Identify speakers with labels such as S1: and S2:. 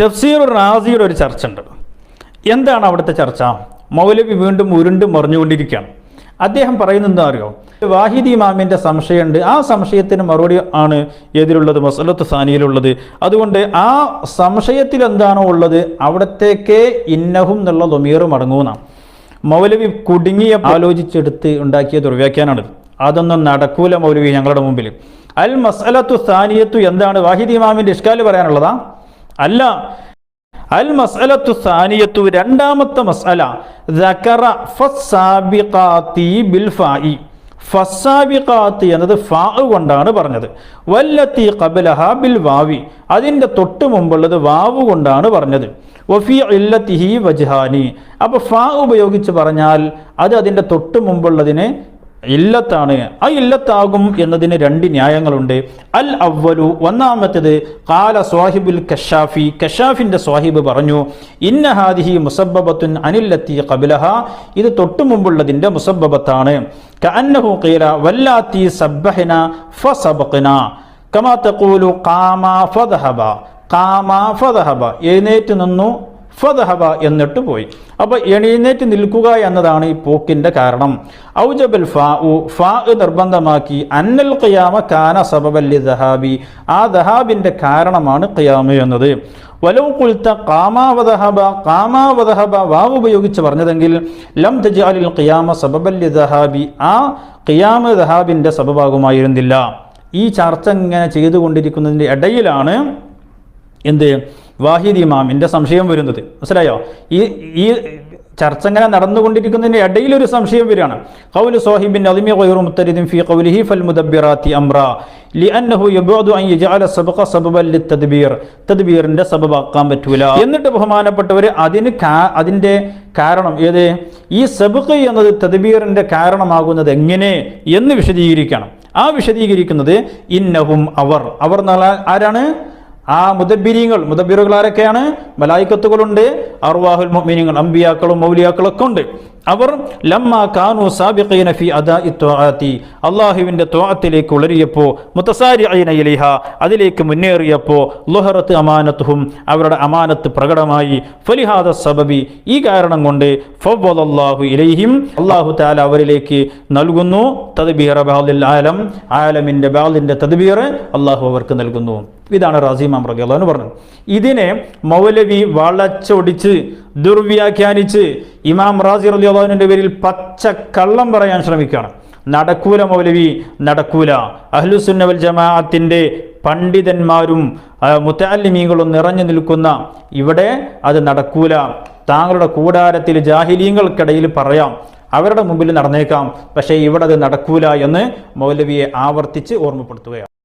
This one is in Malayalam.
S1: തഫ്സീർ റാസിയുടെ ഒരു ചർച്ച ഉണ്ട് എന്താണ് അവിടുത്തെ ചർച്ച? മൗലവി വീണ്ടും ഉരുണ്ട് മറിഞ്ഞുകൊണ്ടിരിക്കുകയാണ്. അദ്ദേഹം പറയുന്നത് എന്താ അറിയോ? വാഹിദി ഇമാമിന്റെ സംശയമുണ്ട്. ആ സംശയത്തിന് മറുപടി ആണ് ഏതിലുള്ളത് മസലത്ത് സാനിയിലുള്ളത്. അതുകൊണ്ട് ആ സംശയത്തിൽ എന്താണോ ഉള്ളത് അവിടത്തേക്ക് ഇന്നഹും എന്നുള്ള ദൊമീറും അടങ്ങുമെന്നാണ് മൗലവി കുടുങ്ങിയ ആലോചിച്ചെടുത്ത് ഉണ്ടാക്കിയ ദുർവ്യാഖ്യാനാണ് അതൊന്നും നടക്കൂല മൗലവി ഞങ്ങളുടെ മുമ്പിൽ അൽ മസലത്തു സാനിയത്തു എന്താണ്? വാഹിദ് ഇമാമിന്റെ ഇഷ്കാൽ പറയാനുള്ളതാ? അല്ല. അൽ മസലത്തു സാനിയത്തു രണ്ടാമത്തെ മസല ബിൽ ഫായി ഫസ്സാബിഖാതി എന്നത് ഫാ കൊണ്ടാണ് പറഞ്ഞത്. വല്ലത്തി കബലഹ ബിൽ വാവി. അതിന്റെ തൊട്ട് മുമ്പുള്ളത് വാവ് കൊണ്ടാണ് പറഞ്ഞത്. വഫി ഇല്ലത്തിഹി വജ്ഹാനി. അപ്പോൾ ഫാ ഉപയോഗിച്ച് പറഞ്ഞാൽ അത് അതിന്റെ തൊട്ട് മുമ്പുള്ളതിന് ഇല്ലത്താണ്. ആ ഇല്ലത്താകും എന്നതിന് രണ്ട് ന്യായങ്ങളുണ്ട്. അൽ അവലു ഒന്നാമത്തേത് കാല സ്വാഹിബുൽ കഷാഫി. കഷാഫിന്റെ സ്വാഹിബ് പറഞ്ഞു ഇന്ന ഹാദിഹി മുസബബത്തുൻ അനില്ലത്തി കബിലഹ ഇത് തൊട്ടു മുമ്പുള്ളതിന്റെ മുസബബത്താണ് കഅന്നഹു ഖീല വല്ലാത്തി സബ്ബഹന ഫസബഖന. കമാ തഖൂലു ഖാമ ഫദഹബ. ഖാമ ഫദഹബ. എഴുന്നേറ്റ് നിന്നു ഫദഹബ എന്നിട്ട് പോയി. അപ്പോൾ എണീനേറ്റ് നിൽക്കുക എന്നതാണ് ഈ പോക്കിന്റെ കാരണം. ഔജബൽ ഫാ ഉ ഫാ നിർബന്ധമാക്കി അന്നൽ ഖിയാമ കാന സബബല്ലി ദഹാബി. ആ ദഹാബിന്റെ കാരണമാണ് ഖിയാമ എന്നത്. വലവ് കുൽത്ത കാമാവദഹബ കാമാവദഹബ വാവ് ഉപയോഗിച്ച് പറഞ്ഞതെങ്കിൽ ലം തജാലിൽ ഖിയാമ സബബല്ലി ദഹാബി. ആ ഖിയാമ ദഹാബിന്റെ സബബാകുമായിരുന്നില്ല. ഈ ചർച്ച ഇങ്ങനെ ചെയ്തുകൊണ്ടിരിക്കുന്നതിന്റെ ഇടയിലാണ് എന്ത്? വാഹിദ് ഇമാമിന്റെ സംശയം വരുന്നത്. മനസ്സിലായോ? ഈ ഈ ചർച്ച ഇങ്ങനെ നടന്നുകൊണ്ടിരിക്കുന്നതിന്റെ ഇടയിൽ ഒരു സംശയം വരികയാണ്. കൗലു സോഹിബിൻ അലിമി ഖൈറു മുത്തരിദിൻ ഫി ഖൗലിഹി ഫൽ മുദബ്ബിറാത്തി അംറ ലിഅന്നഹു യബഉദു അൻ യജഅല സബഖ സബബൻ ലിത്തദ്ബീർ. തദ്ബീറിന്റെ സബബാക്കാൻ പറ്റൂല. എന്നിട്ട് ബഹുമാനപ്പെട്ടവർ അതിന് അതിന്റെ കാരണം ഏത്? ഈ സബഖ് എന്നത് തദ്ബീറിന്റെ കാരണമാകുന്നത് എങ്ങനെ എന്ന് വിശദീകരിക്കണം. ആ വിശദീകരിക്കുന്നത് ഇന്നഹും അവർ. അവർ എന്നുള്ള ആരാണ്? ആ മുദബിരിങ്ങൾ മുദബിറുകൾ ആരൊക്കെയാണ്? മലായിക്കത്തുകളുണ്ട് അർവാഹുൽ മൊമിനിങ്ങൾ അമ്പിയാക്കളും മൗലിയാക്കളും ഒക്കെ ഉണ്ട്. അവർ ലമ്മ കാനു സാബിഖീന ഫി അദാഇ ത്വആത്തി അല്ലാഹുവിന്റെ ത്വഅത്തിലേക്ക് ഉളരിയപ്പോൾ മുതസാരിഈന ഇലൈഹ അതിലേക്ക് മുന്നേറിയപ്പോൾ ലുഹറത്ത് അമാനത്തുഹും അവരുടെ അമാനത്ത് പ്രകടമായി. ഫലിഹാദ സബബി ഈ കാരണം കൊണ്ട് ഫവ്വലല്ലാഹു ഇലൈഹിം അല്ലാഹു തആല അവരിലേക്ക് നൽകുന്നു. തദ്ബീറ ബാലിൽ ആലം ആലമിന്റെ ബാലിന്റെ തദ്ബീർ അല്ലാഹു അവർക്ക് നൽകുന്നു. ഇതാണ് റാസിമാം റളിയല്ലാഹു എന്ന് പറഞ്ഞത്. ഇതിനെ മൗലവി വളച്ചൊടിച്ച് ദുർവ്യാഖ്യാനിച്ച് ഇമാം റാസി റളിയല്ലാഹുവിന്റെ പേരിൽ പച്ച കള്ളം പറയാൻ ശ്രമിക്കുകയാണ്. നടക്കൂല മൗലവി നടക്കൂല. അഹ്ലുസുന്നവൽ ജമാഅത്തിന്റെ പണ്ഡിതന്മാരും മുത്താലിമീങ്ങളും നിറഞ്ഞു നിൽക്കുന്ന ഇവിടെ അത് നടക്കൂല. താങ്കളുടെ കൂടാരത്തിൽ ജാഹിലീങ്ങൾക്കിടയിൽ പറയാം. അവരുടെ മുമ്പിൽ നടന്നേക്കാം. പക്ഷേ ഇവിടെ അത് നടക്കൂല എന്ന് മൗലവിയെ ആവർത്തിച്ച് ഓർമ്മപ്പെടുത്തുകയാണ്.